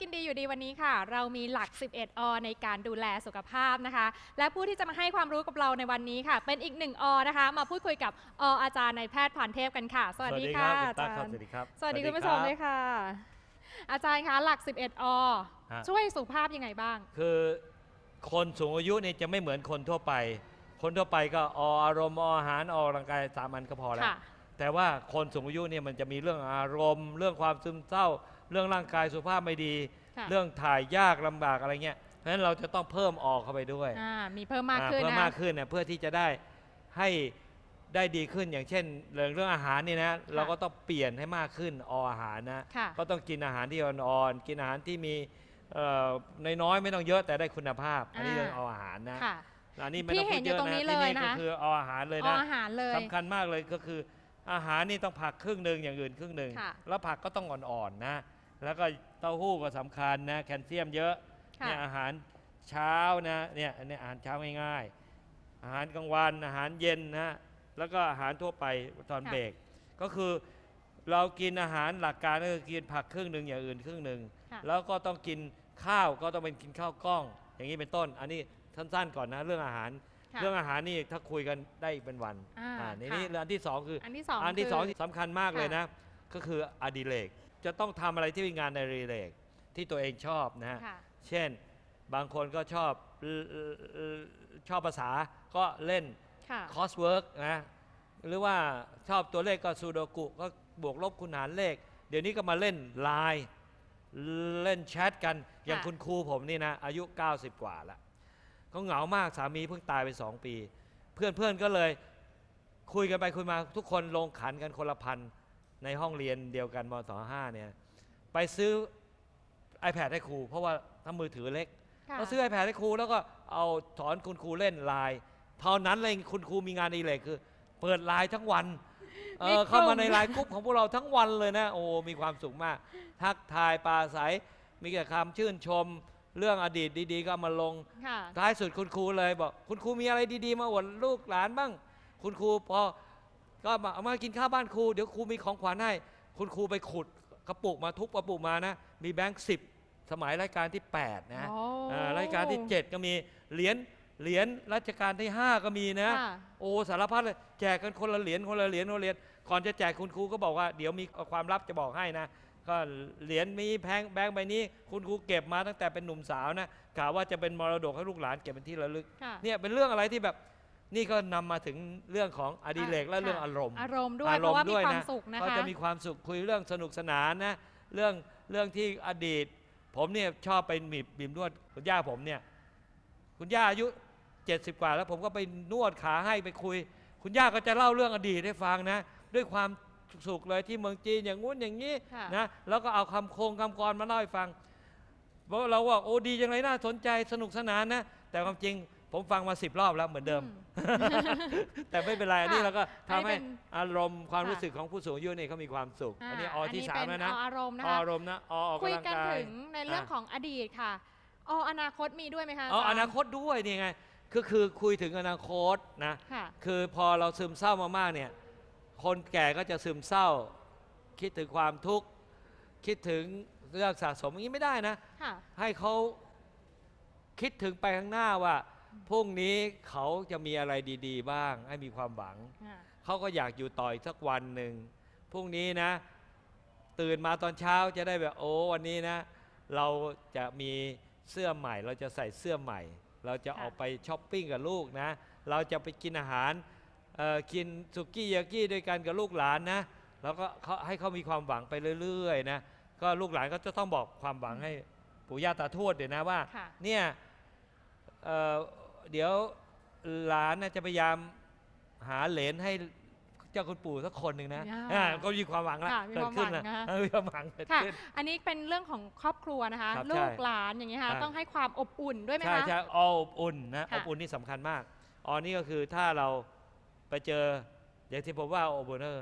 กินดีอยู่ดีวันนี้ค่ะ เรามีหลัก 11 อ ในการดูแลสุขภาพนะคะ และผู้ที่จะมาให้ความรู้กับเราในวันนี้ค่ะ เป็นอีกหนึ่งอนะคะ มาพูดคุยกับออาจารย์นายแพทย์ผ่านเทพกันค่ะ สวัสดีค่ะรับณตั๊กอาครัจาบรสย์วัสดีครับสวัสดีคุณผู้ชมรับด้วยค่ะ อาจารย์คะหลัก 11อฮะช่วยสุขภาพยังไงบ้าง คือคนสูงอายุเนี่ยจะไม่เหมือนคนทั่วไป คนทั่วไปก็ออารมณ์ออาหารออกกำลังกายสามอันก็พอแล้วค่ะแต่ว่าคนสูงอายุเนี่ยมันจะมีเรื่องอารมณ์ เรื่องความซึมเศร้า เรื่องร่างกายสุขภาพไม่ดี ค่ะ เรื่องถ่ายยากลำบากอะไรเงี้ยเพราะฉะนั้นเราจะต้องเพิ่มออกเข้าไปด้วยอ่ามีเพิ่มมากอ่าขึ้นเพิ่มนะ มากขึ้นเนี่ยเพื่อที่จะได้ให้ได้ดีขึ้นอย่างเช่น เรื่องเรื่องอาหารเนี่ยนะเราก็ต้องเปลี่ยนให้มากขึ้นออาหารนะ ค่ะ ก็ต้องกินอาหารที่อ่อนๆ กินอาหารที่มีเอ่อน้อยๆไม่ต้องเยอะแต่ได้คุณภาพ อันนี้อ่า เรื่องเอาอาหารนะค่ะ อันนี้ไม่ที่ต้องเห็พูนดอยู่เยอะตรงนี้นะเลยที่นี่ก็นะคือเอาอาหารเลยอนะอาหารเลย สำคัญมากเลยก็คืออาหารนี่ต้องผักครึ่งหนึ่งอย่างอื่นครึ่งหนึ่งค่ะ แล้วผักก็ต้องอ่อนๆนะ แล้วก็เต้าหู้ก็สำคัญนะแคลเซียมเยอะค่ะ เนี่ยอาหารเช้านะเนี่ยอันนี้อาหารเช้าง่ายๆ อาหารกลางวันอาหารเย็นนะแล้วก็อาหารทั่วไปตอนค่ะ เบรกก็คือเรากินอาหารหลักการก็คือกินผักครึ่งหนึ่งอย่างอื่นครึ่งหนึ่ง ค่ะ แล้วก็ต้องกินข้าวก็ต้องเป็นกินข้าวกล้อง อย่างนี้เป็นต้น อันนี้สั้นๆก่อนนะเรื่องอาหาร ค่ะ เรื่องอาหารนี่ถ้าคุยกันได้อีกเป็นวันอ่าในค่ะนี้เรื่องอันที่สองคืออันที่สองอันที่คืสองที่สำคัญมากเลยค่ะ นะ ก็คืออดิเรก จะต้องทำอะไรที่เป็นงานในรีเลกที่ตัวเองชอบนะฮะ ค่ะ เช่นบางคนก็ชอบเอ่อเอ่อเอ่อชอบภาษาก็เล่น ค่ะ คอสเวิร์กนะ หรือว่าชอบตัวเลขก็ซูโดกุก็บวกลบคูณหารเลข เดี๋ยวนี้ก็มาเล่นไลน์เล่นแชทกัน อย่างค่ะ คุณครูผมนี่นะ อายุ 90 กว่าแล้วเขาเหงามากสามีเพิ่งตายไป 2 ปี เพื่อนเพื่อนก็เลยคุยกันไปคุยมาทุกคนลงขันกันคนละพัน ในห้องเรียนเดียวกันมศห้าเนี่ยไปซื้อ iPad ให้ครู เพราะว่าถ้ามือถือเล็กค่ะก็ซื้อ iPad ให้ครูแล้วก็เอาสอนคุณครูเล่นไลน์เท่านั้นเลยคุณครูมีงานอดีเลยคือ เปิดไลน์ทั้งวันเอมีอกลุ่มเข้ามาในไลน์กรุ๊ปของพวกเราทั้งวันเลยนะ โอ้มีความสุขมาก ทักทายปลาใสมีแต่คำชื่นชม เรื่องอดีตดี ๆ ก็เอามาลงค่ะท้ายสุดคุณครูเลยบอก คุณครูมีอะไรดี ๆ มาอวดลูกหลานบ้าง คุณครูพอ ก็มาเอามากินข้าวบ้านครู เดี๋ยวครูมีของขวัญให้ คุณครูไปขุดกระปุกมาทุบกระปุกมานะ มีแบงค์สิบสมัยรายการที่ 8 นะโอ้ อ่ารายการที่ 7 ก็มีเหรียญเหรียญรัชกาลที่ 5 ก็มีนะ ค่ะโอ้สารพัดเลยแจกกันคนละเหรียญคนละเหรียญคนละเหรียญก่อนจะแจกคุณครูก็บอกว่าเดี๋ยวมีความลับจะบอกให้นะ ก็เหรียญมีแพงแบงค์ใบนี้ คุณครูเก็บมาตั้งแต่เป็นหนุ่มสาวนะกะว่าจะเป็นมรดกให้ลูกหลานเก็บเป็นที่ระลึก ค่ะ เนี่ยเป็นเรื่องอะไรที่แบบ นี่ก็นำมาถึงเรื่องของอดีเลกและค่ะเรื่องอารมณ์ อารมณ์ด้วยอาเพรมราะว่าณ์มีด้วยความนะสุขนะก็คะ จะมีความสุขคุยเรื่องสนุกสนานนะเรื่องเรื่องที่อดีต ผมเนี่ยชอบไปบีบบีบนวดคุณย่าผมเนี่ย คุณย่าอายุ 70 กว่า แล้วผมก็ไปนวดขาให้ไปคุย คุณย่าก็จะเล่าเรื่องอดีตให้ฟังนะ ด้วยความสุขเลยที่เมืองจีนอย่างงู้นอย่างนี้ค่ะ นะแล้วก็เอาคำโครงคำกรมาเล่าให้ฟังเพราะเราว่าโอ้ดีจังเลยน่าสนใจสนุกสนานนะแต่ความจริง ผมฟังมาสิบรอบแล้วเหมือนเดิม แต่ไม่เป็นไรอันนี้ค่ะเราก็ทำอันนี้ให้เป็นอารมณ์ความค่ะรู้สึกของผู้สูงอายุเนี่ยเขามีความสุข อันนี้อที่สามเป็แล้วนะออารมณ์นะอคะอารมณ์นะออออกคุยกำลังกันกายถึงในเรื่องอะของอดีตค่ะออนาคตมีด้วยไหมคะอ๋อจรย์อนาคตด้วยนี่ไงคือคือคุยถึงอนาคตนะค่ะคือพอเราซึมเศร้ามากๆเนี่ยคนแก่ก็จะซึมเศร้า คิดถึงความทุกข์คิดถึงเรื่องสะสมอย่างนี้ไม่ได้นะค่ะให้เขาคิดถึงไปข้างหน้าว่า พรุ่งนี้เขาจะมีอะไรดี ๆ บ้าง ให้มีความหวังอ่าเขาก็อยากอยู่ต่ออีกสักวันหนึ่งพรุ่งนี้นะ ตื่นมาตอนเช้าจะได้แบบโอ้วันนี้นะ เราจะมีเสื้อใหม่ เราจะใส่เสื้อใหม่ เราจะออกไปช้อปปิ้งกับลูกนะ เราจะไปกินอาหารเอ่อกินสุกี้ยากี้ด้วยกันกับลูกหลานนะแล้วก็เขาให้เขามีความหวังไปเรื่อยๆนะก็ลูกหลานก็จะต้องบอกความหวังให้ปู่ย่าตาทวดเดี๋ยวนะว่าค่ะเนี่ย เอ่อเดี๋ยวหลานน่ะจะพยายามหาเหรนให้เจ้าคุณปู่สักคนหนึ่งนะอ่า อ่าก็มีความหวังแล้วค่ะมีเกิคดวามขึ้นหวันะงนะคะ เออมีความหวังเกิดค่ะ ขึ้น อันนี้เป็นเรื่องของครอบครัวนะคะ ครับลูใช่กหลานอย่างนี้ยค่ะใช่ต้องให้ความอบอุ่นด้วยไหมใช่คะ ใช่ออบอุ่นนะค่ะอบอุ่นนี่สำคัญมากอ๋อนี่ก็คือถ้าเราไปเจออย่างที่ผมว่าอบอุ่นเออ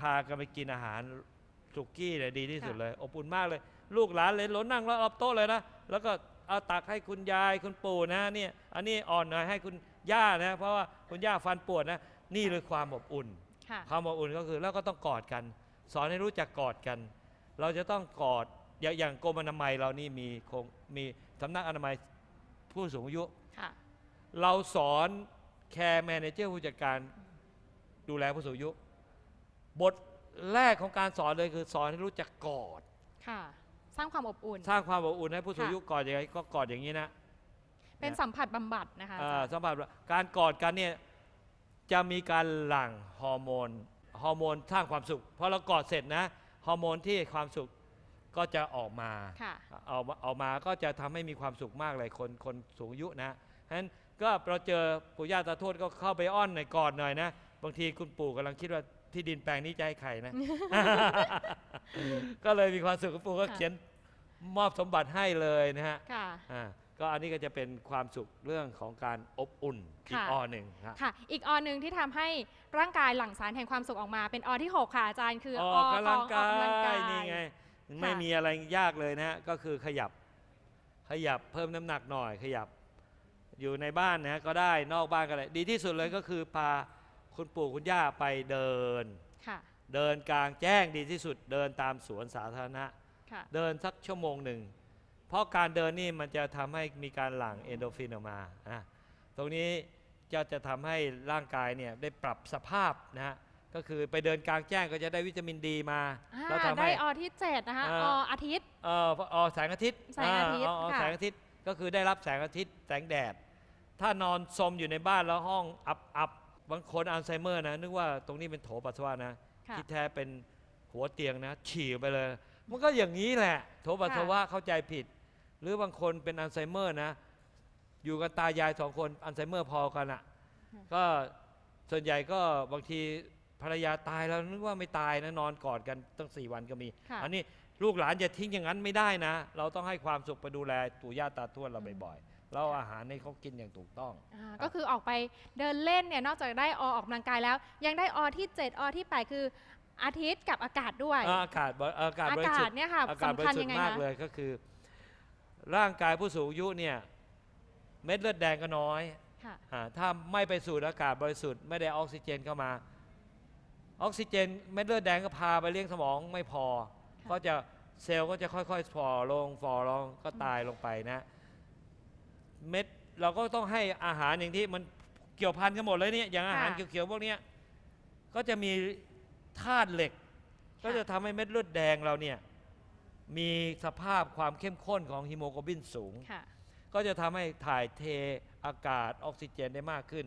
พากันไปกินอาหารสุกี้เนี่ยดีที่สุดเลย อบอุ่นมากเลย ลูกหลานเลยหลนนั่งแล้วเอาโต๊ะเลยนะแล้วก็ เอาตักให้คุณยายคุณปู่นะเนี่ยอันนี้อ่อนหน่อยให้คุณย่านะเพราะว่าคุณย่าฟันปวดนะนี่เลยความอบอุ่น ค่ะ ความอบอุ่นก็คือแล้วก็ต้องกอดกัน สอนให้รู้จักกอดกัน เราจะต้องกอดอย่างอย่างกรมอนามัยเรานี่มีคงมีสำนักอนามัยผู้สูงอายุ ค่ะ เราสอนแคร์แมเนเจอร์ผู้จัดการดูแลผู้สูงอายุ บทแรกของการสอนเลยคือสอนให้รู้จักกอด ค่ะ สร้างความอบอุ่น สร้างความอบอุ่นให้ผู้สูงอาค่ะยุกอดยังไงก็กอดอย่างนี้นะเป็นสัมผัสบำบัดนะคะอาอ่าจารย์สัมผัสว่าการกอดกันเนี่ยจะมีการหลั่งฮอร์โมนฮอร์โมนสร้างความสุขพอเรากอดเสร็จนะฮอร์โมนที่ความสุขก็จะออกมาค่ะเอามาเอามาก็จะทำให้มีความสุขมากเลยคนคนสูงอายุนะฉะนั้นก็เราเจอปู่ย่าตาทวดก็เข้าไปอ้อนหน่อยกอดหน่อยนะ บางทีคุณปู่กำลังคิดว่า ที่ดินแปลงนี้จะให้ใครนะ ก็เลยมีความสุขคุณปู่ก็ค่ะเขียนมอบสมบัติให้เลยนะฮะค่ะ อ่าก็อันนี้ก็จะเป็นความสุขเรื่องของการอบอุ่นอีกค่ะอหนึ่งฮะค่ะ อีกออหนึ่งที่ทำให้ร่างกายหลั่งสารแห่งความสุขออกมา เป็นออที่6ค่ะอาจารย์คืออออกกำลังขกาออกกำลังกายยนี่ไง ไม่มีอะไรยากเลยนะฮะ ก็คือขยับ ขยับเพิ่มน้ำหนักหน่อย ขยับ อยู่ในบ้านนะฮะก็ได้ นอกบ้านก็ได้ ดีที่สุดเลยก็คือพา คุณปู่คุณย่าไปเดิน ค่ะเดินกลางแจ้งดีที่สุด เดินตามสวนสาธารณะ ค่ะเดินสักชั่วโมงหนึ่ง เพราะการเดินนี่มันจะทำให้มีการหลั่งเอนโดรฟินออกมานะตรงนี้จะจะทำให้ร่างกายเนี่ยได้ปรับสภาพนะฮะ ก็คือไปเดินกลางแจ้งก็จะได้วิตามินดีมา อ่าแล้วทำได้ให้ ออที่7นะคะอ่าออาทิตย์ เอ่อเออแสงอาทิตย์แสงอาทิตย์เอค่ะ แสงอาทิตย์ ก็คือได้รับแสงอาทิตย์ แสงแดด ถ้านอนสมอยู่ในบ้านแล้วห้องอับอับ บางคนอัลไซเมอร์นะ นึกว่าตรงนี้เป็นโถปัสสาวะนะค่ะที่แท้เป็นหัวเตียงนะ ฉี่ไปเลย มันก็อย่างนี้แหละ โถปัสสาวะเข้าใจผิด หรือบางคนเป็นอัลไซเมอร์นะ อยู่กันตายายสองคนอัลไซเมอร์พอกันอะ่ะก็ส่วนใหญ่ก็บางทีภรรยาตายแล้วนึกว่าไม่ตายนะนอนกอดกันตั้งสี่วันก็มี ค่ะ อันนี้ลูกหลานอย่าทิ้งอย่างนั้นไม่ได้นะ เราต้องให้ความสุขไปดูแลปู่ย่าตาทวดเราบ่อยๆแล้ว เอาอาหารให้เขากินอย่างถูกต้อง อ่าก็คือออกไปเดินเล่นเนี่ยนอกจากได้ออออกกำลังกายแล้ว ยังได้ออที่ 7 ออที่ 8 คืออาทิตย์กับอากาศด้วยอ่าอากาศบริอากาศอาบริกาสุศทธิ์เนี่ยค่ะอากาศบสำริคัญสุทยังธิ์ไงมากคะเลยก็คือ ร่างกายผู้สูงอายุเนี่ยเม็ดเลือดแดงก็น้อยค่ะอาถ้าไม่ไปสูดอากาศบริสุทธิ์ไม่ได้ออกซิเจนเข้ามา ออกซิเจนเม็ดเลือดแดงก็พาไปเลี้ยงสมองไม่พอค่ะก็จะเซลล์ก็จะค่อยๆฝ่อลงฝ่อลงก็ตายลงไปนะ เม็ดเราก็ต้องให้อาหารอย่างที่มันเกี่ยวพันกันหมดเลยเนี่ยอย่างอาหารค่ะ เขียวๆพวกเนี้ยก็จะมีธาตุเหล็ก ก็จะทำให้เม็ดเลือดแดงเราเนี่ยมีสภาพความเข้มข้นของฮีโมโกลบินสูง ค่ะ ก็จะทำให้ถ่ายเทอากาศออกซิเจนได้มากขึ้น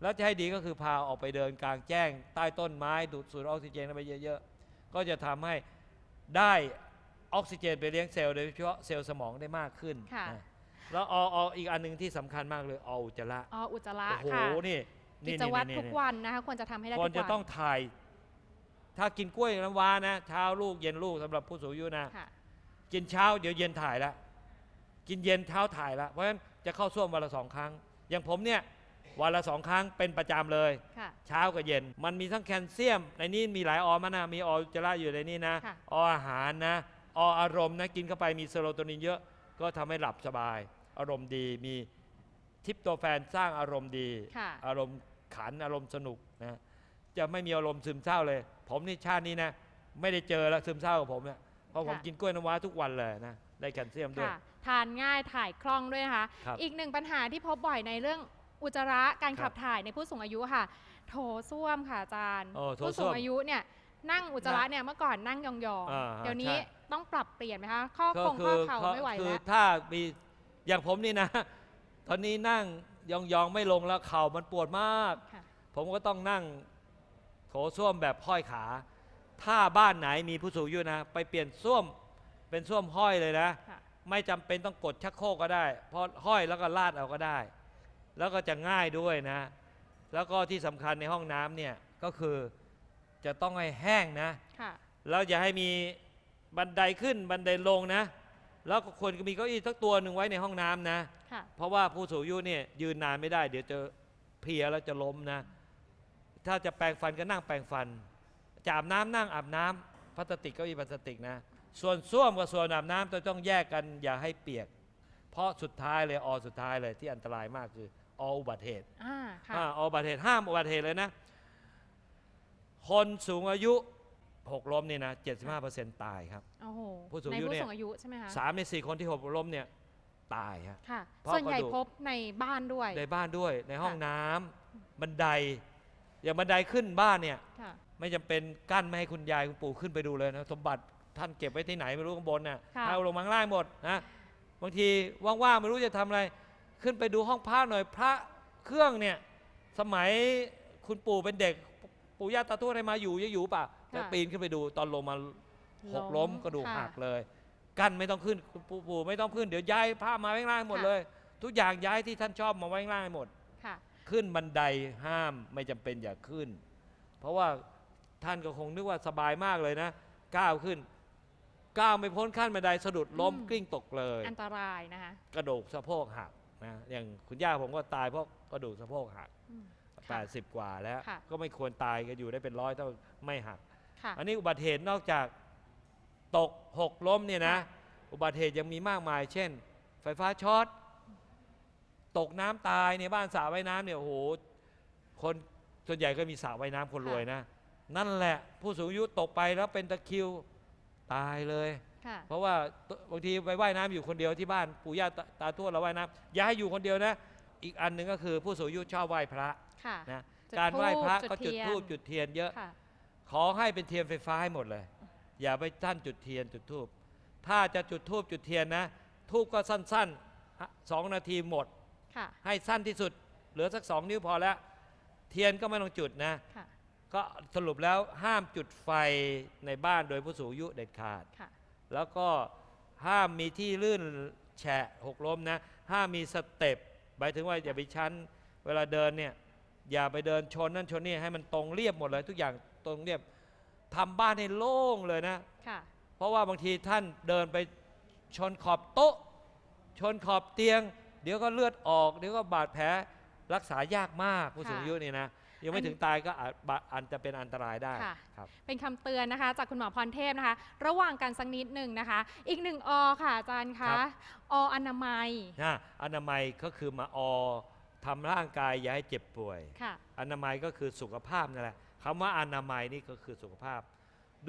แล้วจะให้ดีก็คือพาออกไปเดินกลางแจ้ง ใต้ต้นไม้ดูดสูดออกซิเจนเข้าไปเยอะๆ ก็จะทำให้ได้ออกซิเจนไปเลี้ยงเซลล์โดยเฉพาะเซลล์สมองได้มากขึ้นค่ะ นะ แล้วเอาเอาอีกอันหนึงที่สำคัญมากเลยเอาอุจจาระอออุจจาระโอ้โหค่ะนี่กินี่จวัตรนี่ทุกนี่วันนะคะควรจะทำให้ได้คทุวกรวันจะต้องถ่าย ถ้ากินกล้วยน้ำว้านะเช้าลูกเย็นลูกสำหรับผู้สูงอายุนะ ค่ะ กินเช้าเดี๋ยวเย็นถ่ายละกินเย็นเช้าถ่ายละเพราะฉะนั้นจะเข้าส้วมวันละสองครั้ง อย่างผมเนี่ยวันละสองครั้งเป็นประจำเลย ค่ะ เช้ากับเย็น มันมีทั้งแคลเซียม ในนี้มีหลายออมานะมีอออุจจาระอยู่ในนี้นะ ค่ะ ออาหารนะออารมณ์นะ กินเข้าไปมีเซโรโทนินเยอะ ก็ทำให้หลับสบาย อารมณ์ดีมีทริปโตแฟนสร้างอารมณ์ดี ค่ะ อารมณ์ขันอารมณ์สนุกนะจะไม่มีอารมณ์ซึมเศร้าเลย ผมนี่ชาตินี้นะ ไม่ได้เจอแล้วซึมเศร้ากับผมเนี่ยเพราะผมค่ะ กินกล้วยน้ำว้าทุกวันเลยนะได้แคลเซียมด้วย ค่ะทานง่ายถ่ายคล่องด้วยนะคะ ครับอีกหนึ่งปัญหาที่พบบ่อยในเรื่องอุจจาระการครัขับบถ่ายในผู้สูงอายุค่ะ โถส้วมค่ะอาจารย์ โอ้โถผู้ส้สูวงมอายุเนี่ย นั่งอุจจาระเนี่ยเมื่อก่อนนั่งยองอ่าๆฮะเดี๋ยวนี้ใช่ต้องปรับเปลี่ยนไหมคะข้อก็คงข้อเข่าไม่ไหวคืแล้วถ้ามีอย่างผมนี่นะ ตอนนี้นั่งยองๆไม่ลงแล้วเข่ามันปวดมาก ค่ะผมก็ต้องนั่งโถส้วมแบบห้อยขา ถ้าบ้านไหนมีผู้สูงอายุนะ ไปเปลี่ยนส้วมเป็นส้วมห้อยเลยนะ ค่ะ ไม่จำเป็นต้องกดชักโครกก็ได้ เพราะห้อยแล้วก็ลาดเอาก็ได้ แล้วก็จะง่ายด้วยนะ แล้วก็ที่สำคัญในห้องน้ำเนี่ยก็คือ จะต้องให้แห้งนะค่ะแล้วอย่าให้มีบันไดขึ้นบันไดลงนะ แล้วก็ควรจะมีเก้าอี้สักตัวหนึ่งไว้ในห้องน้ำนะ ค่ะ เพราะว่าผู้สูงอายุเนี่ยยืนนานไม่ได้ เดี๋ยวจะเพลียแล้วจะล้มนะ ถ้าจะแปรงฟันก็นั่งแปรงฟัน จะอาบน้ำนั่งอาบน้ำพลาสติกเก้าอี้พลาสติกนะ ส่วนส้วมกับส่วนอาบน้ำจะต้องแยกกันอย่าให้เปียก เพราะสุดท้ายเลยอสุดท้ายเลยที่อันตรายมากคือออุบัติเหตุอ่า ค่ะอ่าออุบัติเหตุห้ามอุบัติเหตุเลยนะ คนสูงอายุหกล้มเนี่ยนะ75%ตายครับ โอ้โหผู้สูงในอายุผู้เนี่ย สูงอายุใช่ไหมคะสามในสี่คนที่หกล้มเนี่ยตายฮะ ค่ะ เพราะส่วนใหญ่กระดูก พบในบ้านด้วย ในบ้านด้วยในห้องค่ะน้ำบันได อย่างบันไดขึ้นบ้านเนี่ย ค่ะ ไม่จำเป็นกั้นไม่ให้คุณยายคุณปู่ขึ้นไปดูเลยนะสมบัติท่านเก็บไว้ที่ไหนไม่รู้ข้างบนน่ะค่ะให้เอาลงมาข้างล่างหมดนะบางทีว่างๆไม่รู้จะทำอะไร ขึ้นไปดูห้องพระหน่อยพระเครื่องเนี่ย สมัยคุณปู่เป็นเด็ก ปู่ย่าตาทวดให้มาอยู่ยังอยู่ป่ะแต่ปีนขึ้นไปดูตอนลงมาหกล้มกระดูกค่หักเลย กั้นไม่ต้องขึ้นคุณปู่ปู่ไม่ต้องขึ้นเดี๋ยวย้ายผ้ามาไว้ข้างล่างหมดเลย ทุกอย่างย้ายที่ท่านชอบมาไว้ข้างล่างให้หมดค่ะขึ้นบันไดห้ามไม่จำเป็นอย่าขึ้น เพราะว่าท่านก็คงนึกว่าสบายมากเลยนะก้าวขึ้นก้าวไม่พ้นขั้นบันไดสะดุดล้มอืมกลิ้งตกเลย อันตรายนะคะกระดูกสะโพกหักนะอย่างคุณย่าผมก็ตายเพราะกระดูกสะโพกหักอืม ค่ะ80 กว่าแล้ว ค่ะ ก็ไม่ควรตายก็อยู่ได้เป็นร้อยถ้าไม่หัก ค่ะ อันนี้อุบัติเหตุนอกจากตกหกล้มเนี่ยนะค่ะอุบัติเหตุยังมีมากมาย เช่น ไฟฟ้าช็อตตกน้ำตายในบ้านสระว่ายน้ำเนี่ยโอ้โหคนส่วนใหญ่ก็มีสระว่ายน้ำคนรวยนะ นั่นแหละผู้สูงอายุตกไปแล้วเป็นตะคริวตายเลย ค่ะ เพราะว่าบางทีไปว่ายน้ำอยู่คนเดียวที่บ้านปู่ย่าตาตาทวดเราว่ายน้ำอย่าให้อยู่คนเดียวนะ อีกอันหนึ่งก็คือผู้สูงอายุชอบไหว้พระ ค่ะนะจุดการไหว้พระธูปก็จุดเทียน ธูปจุดเทียนเยอะ ค่ะ ขอให้เป็นเทียนไฟฟ้าให้หมดเลย อย่าไปท่านจุดเทียนจุดธูปถ้าจะจุดธูปจุดเทียนนะธูปก็สั้นๆฮะสองนาทีหมด ค่ะ ให้สั้นที่สุด เหลือสักสองนิ้วพอแล้ว เทียนก็ไม่ต้องจุดนะ ค่ะ ก็สรุปแล้วห้ามจุดไฟในบ้านโดยผู้สูงอายุเด็ดขาด ค่ะ แล้วก็ห้ามมีที่ลื่นแฉะหกล้มนะ ห้ามมีสเต็ปหมายถึงว่าอย่าไปชั้น เวลาเดินเนี่ย อย่าไปเดินชนนั่นชนนี่ให้มันตรงเรียบหมดเลย ทุกอย่างตรงเรียบทำบ้านให้โล่งเลยนะค่ะเพราะว่าบางทีท่านเดินไปชนขอบโต๊ะ ชนขอบเตียง เดี๋ยวก็เลือดออก เดี๋ยวก็บาดแผลรักษายากมากผู้สูงอายุนี่นะยังไม่ถึงตายก็อาจบาอันจะเป็นอันตรายได้ค่ะครับเป็นคำเตือนนะคะ จากคุณหมอพรเทพนะคะ ระหว่างกันสักนิดหนึ่งนะคะ อีกหนึ่งอค่ะอาจารย์ครัคะบออนามัยนะอนามัยก็คือมาอ ทำร่างกายอย่าให้เจ็บป่วย ค่ะอนามัยก็คือสุขภาพนั่นแหละคำว่าอนามัยนี่ก็คือสุขภาพ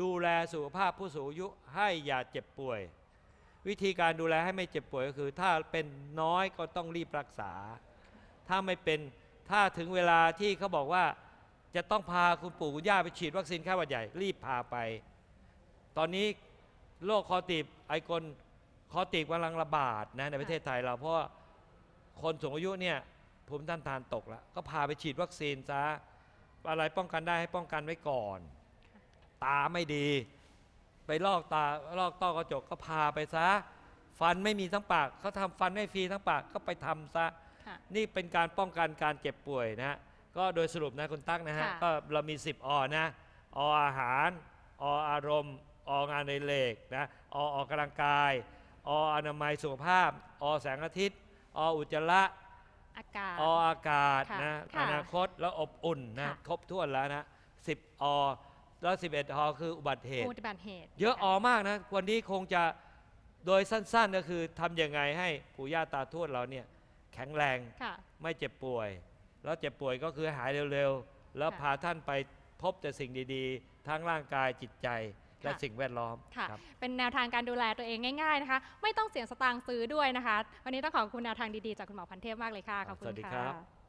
ดูแลสุขภาพผู้สูงอายุให้อย่าเจ็บป่วย วิธีการดูแลให้ไม่เจ็บป่วยก็คือ ถ้าเป็นน้อยก็ต้องรีบรักษา ถ้าไม่เป็นถ้าถึงเวลาที่เขาบอกว่าจะต้องพาคุณปู่คุณย่าไปฉีดวัคซีนไข้หวัดใหญ่รีบพาไป ตอนนี้โรคคอตีบไอกลคอตีบกำลังระบาดนะในประเทศไทยเราเพราะว่าคนสูงอายุเนี่ย ภูมิต้านทานตกแล้วก็พาไปฉีดวัคซีนซะอะไรป้องกันได้ให้ป้องกันไว้ก่อน ตาไม่ดี ไปลอกตาลอกต้อกระจกก็พาไปซะ ฟันไม่มีทั้งปากเขาทำฟันให้ฟรีทั้งปากก็ไปทำซะค่ะนี่เป็นการป้องกันการเจ็บป่วยนะฮะก็โดยสรุปนะคุณตั๊กนะฮะค่ะก็เรามี 10อนะออาหารออารมณ์องานในเลกนะอออกกำลังกาย ออนามัยสุขภาพ อแสงอาทิตย์ ออุจจาระ อากาศ ออากาศค่ะนะค่ะอนาคตแล้วอบอุ่นนะค่ะ ครบถ้วนแล้วนะ10อแล้ว 11อคืออุบัติเหตุ อุบัติเหตุเยอะออมากนะ วันนี้คงจะโดยสั้นๆก็คือทำยังไงให้ปู่ย่าตาทวดเราเนี่ยแข็งแรงค่ะ ไม่เจ็บป่วย แล้วเจ็บป่วยก็คือหายเร็วๆ แล้วค่ะ พาท่านไปพบแต่สิ่งดีๆ ทั้งร่างกายจิตใจ และค่ะสิ่งแวดล้อมค่ะ ครับ เป็นแนวทางการดูแลตัวเองง่ายๆนะคะ ไม่ต้องเสียสตางค์ซื้อด้วยนะคะ วันนี้ต้องขอบคุณแนวทางดีๆ จากคุณหมอพันเทพมากเลยค่ะ ขอบคุสวัณสดีค่ะครับ